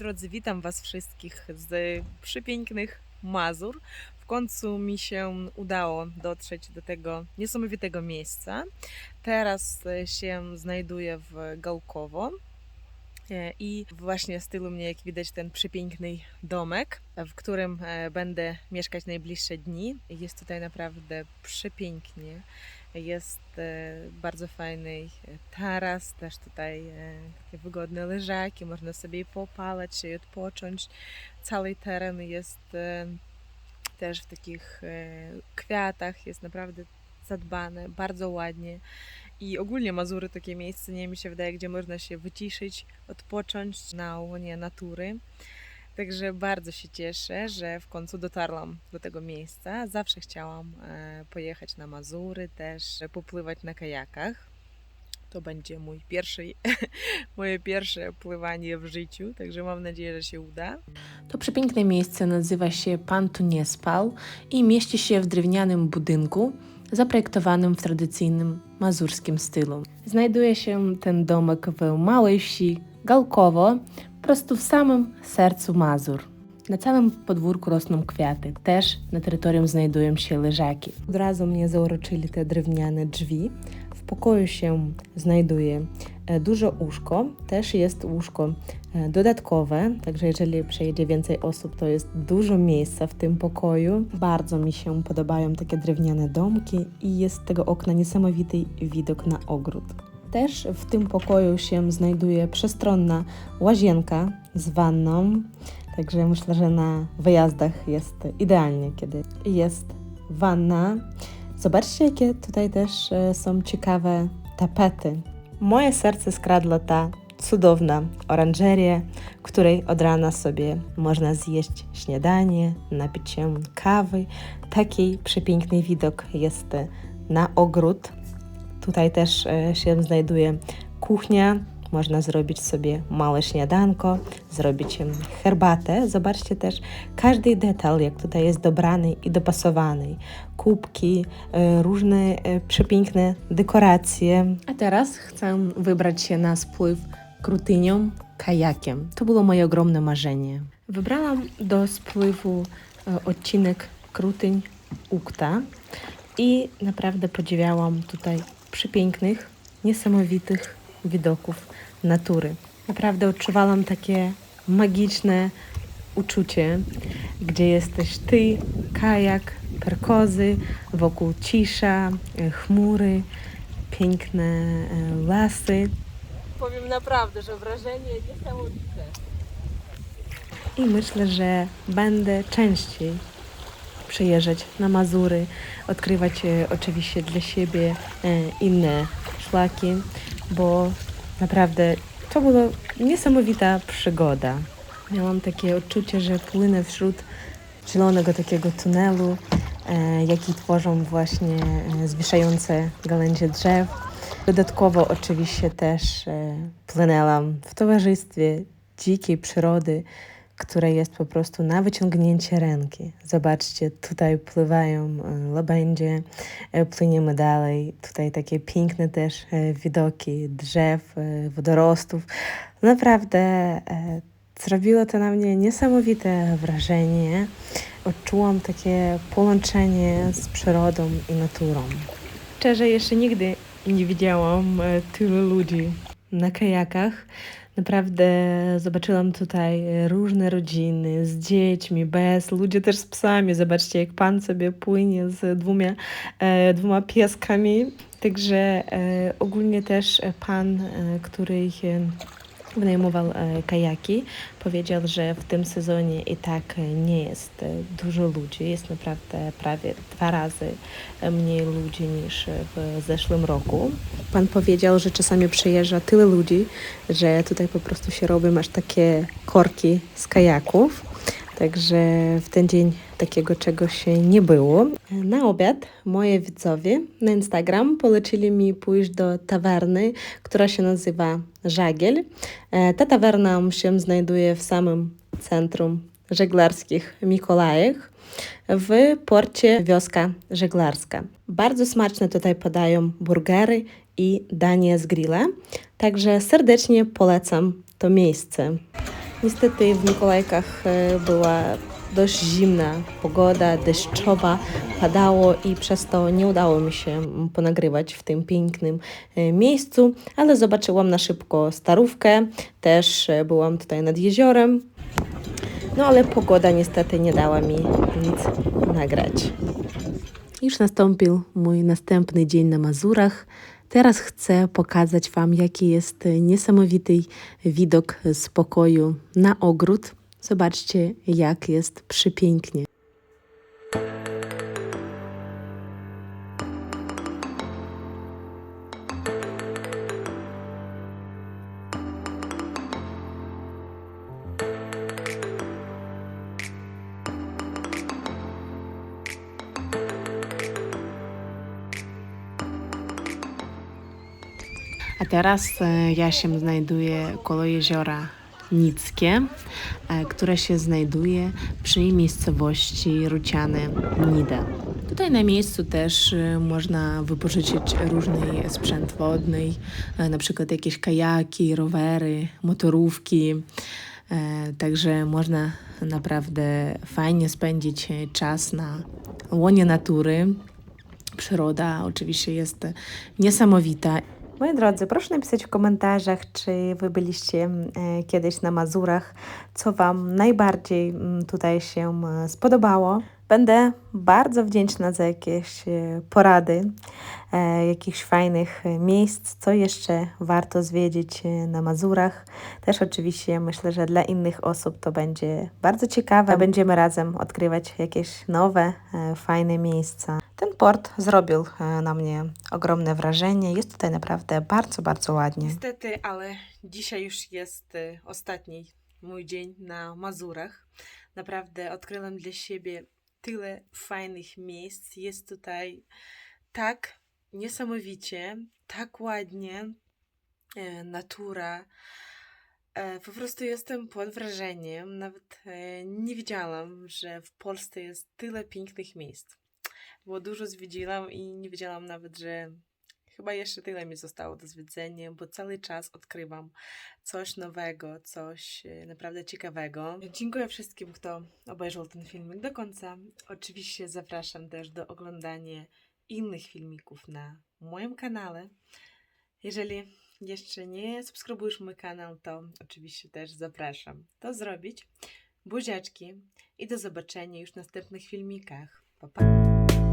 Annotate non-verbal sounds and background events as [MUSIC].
Drodzy, witam Was wszystkich z przepięknych Mazur. W końcu mi się udało dotrzeć do tego niesamowitego miejsca. Teraz się znajduję w Gałkowo. I właśnie z tyłu mnie, jak widać, ten przepiękny domek, w którym e, będę mieszkać najbliższe dni. Jest tutaj naprawdę przepięknie. Jest e, bardzo fajny e, taras, też tutaj takie wygodne leżaki, można sobie popalać i odpocząć. Cały teren jest też w takich kwiatach, jest naprawdę zadbane, bardzo ładnie. I ogólnie Mazury takie miejsce, nie mi się wydaje, gdzie można się wyciszyć, odpocząć na łonie natury. Także bardzo się cieszę, że w końcu dotarłam do tego miejsca. Zawsze chciałam e, pojechać na Mazury, też popływać na kajakach. To będzie mój pierwszy, [LAUGHS] moje pierwsze pływanie w życiu, także mam nadzieję, że się uda. To przepiękne miejsce nazywa się Pan tu nie spał i mieści się w drewnianym budynku zaprojektowanym w tradycyjnym mazurskim stylu. Znajduje się ten domek w małej wsi Galkowo, po prostu w samym sercu Mazur. Na całym podwórku rosną kwiaty, też na terytorium znajdują się leżaki. Od razu mnie zauroczyli te drewniane drzwi. W pokoju się znajduje duże łóżko, też jest łóżko e, dodatkowe, także jeżeli przyjedzie więcej osób, to jest dużo miejsca w tym pokoju. Bardzo mi się podobają takie drewniane domki i jest z tego okna niesamowity widok na ogród. Też w tym pokoju się znajduje przestronna łazienka z wanną, także myślę, że na wyjazdach jest idealnie, kiedy jest wanna. Zobaczcie, jakie tutaj też e, są ciekawe tapety. Moje serce skradła ta cudowna oranżeria, której od rana sobie można zjeść śniadanie, napić się kawy. Taki przepiękny widok jest na ogród. Tutaj też e, się znajduje kuchnia. Można zrobić sobie małe śniadanko, zrobić herbatę. Zobaczcie też każdy detal, jak tutaj jest dobrany i dopasowany. Kubki, e, różne e, przepiękne dekoracje. A teraz chcę wybrać się na spływ krutynią, kajakiem. To było moje ogromne marzenie. Wybrałam do spływu e, odcinek Krutyń Ukta i naprawdę podziwiałam tutaj przepięknych, niesamowitych widoków natury. Naprawdę odczuwałam takie magiczne uczucie, gdzie jesteś ty, kajak, perkozy, wokół cisza, e, chmury, piękne e, lasy. Powiem naprawdę, że wrażenie niesamowite. I myślę, że będę częściej przyjeżdżać na Mazury, odkrywać e, oczywiście dla siebie inne szlaki, bo naprawdę to była niesamowita przygoda. Miałam takie odczucie, że płynę wśród zielonego takiego tunelu, e, jaki tworzą właśnie e, zwieszające drzew. Dodatkowo oczywiście też e, płynęłam w towarzystwie dzikiej przyrody, która jest po prostu na wyciągnięcie ręki. Zobaczcie, tutaj pływają e, łabędzie, e, płyniemy dalej. Tutaj takie piękne też e, widoki drzew, wodorostów. Naprawdę zrobiło to na mnie niesamowite wrażenie. Odczułam takie połączenie z przyrodą i naturą. Szczerze, jeszcze nigdy nie widziałam tylu ludzi na kajakach. Naprawdę zobaczyłam tutaj różne rodziny z dziećmi, bez, ludzie też z psami. Zobaczcie, jak pan sobie płynie z dwoma, e, dwoma pieskami. Także e, ogólnie też pan, e, który e, wynajmował e, kajaki, powiedział, że w tym sezonie i tak e, nie jest e, dużo ludzi. Jest naprawdę prawie dwa razy mniej ludzi niż w zeszłym roku. Pan powiedział, że czasami przyjeżdża tyle ludzi, że tutaj po prostu się robią aż takie korki z kajaków. Także w ten dzień takiego czegoś nie było. Na obiad moje widzowie na Instagram polecili mi pójść do tawerny, która się nazywa Żagiel. E, Ta tawerna się znajduje w samym centrum żeglarskich Mikołajek w porcie Wioska Żeglarska. Bardzo smaczne tutaj podają burgery i danie z grilla, także serdecznie polecam to miejsce. Niestety w Mikołajkach e, była dość zimna pogoda, deszczowa, padało i przez to nie udało mi się ponagrywać w tym pięknym e, miejscu, ale zobaczyłam na szybko starówkę, też e, byłam tutaj nad jeziorem, no ale pogoda niestety nie dała mi nic nagrać. Już nastąpił mój następny dzień na Mazurach. Teraz chcę pokazać Wam, jaki jest niesamowity widok z pokoju na ogród. Zobaczcie, jak jest przepięknie. A teraz e, ja się znajduję koło jeziora Nickie, e, które się znajduje przy miejscowości Ruciane Nida. Tutaj na miejscu też e, można wypożyczyć różny sprzęt wodny, na przykład jakieś kajaki, rowery, motorówki. Także można naprawdę fajnie spędzić czas na łonie natury. Przyroda oczywiście jest niesamowita. Moi drodzy, proszę napisać w komentarzach, czy wy byliście e, kiedyś na Mazurach, co wam najbardziej mm, tutaj się e, spodobało. Będę bardzo wdzięczna za jakieś e, porady, jakichś fajnych miejsc, co jeszcze warto zwiedzić na Mazurach. Też oczywiście myślę, że dla innych osób to będzie bardzo ciekawe. Będziemy razem odkrywać jakieś nowe, fajne miejsca. Ten port zrobił e, na mnie ogromne wrażenie. Jest tutaj naprawdę bardzo, bardzo ładnie. Niestety, ale dzisiaj już jest e, ostatni mój dzień na Mazurach. Naprawdę odkryłam dla siebie tyle fajnych miejsc. Jest tutaj tak niesamowicie, tak ładnie. E, natura. Po prostu jestem pod wrażeniem. Nawet nie wiedziałam, że w Polsce jest tyle pięknych miejsc. Bo dużo zwiedziłam i nie wiedziałam nawet, że chyba jeszcze tyle mi zostało do zwiedzenia, bo cały czas odkrywam coś nowego, coś e, naprawdę ciekawego. Dziękuję wszystkim, kto obejrzał ten filmik do końca. Oczywiście zapraszam też do oglądania innych filmików na moim kanale. Jeżeli jeszcze nie subskrybujesz mój kanał, to oczywiście też zapraszam to zrobić. Buziaczki i do zobaczenia już w następnych filmikach. Pa, pa.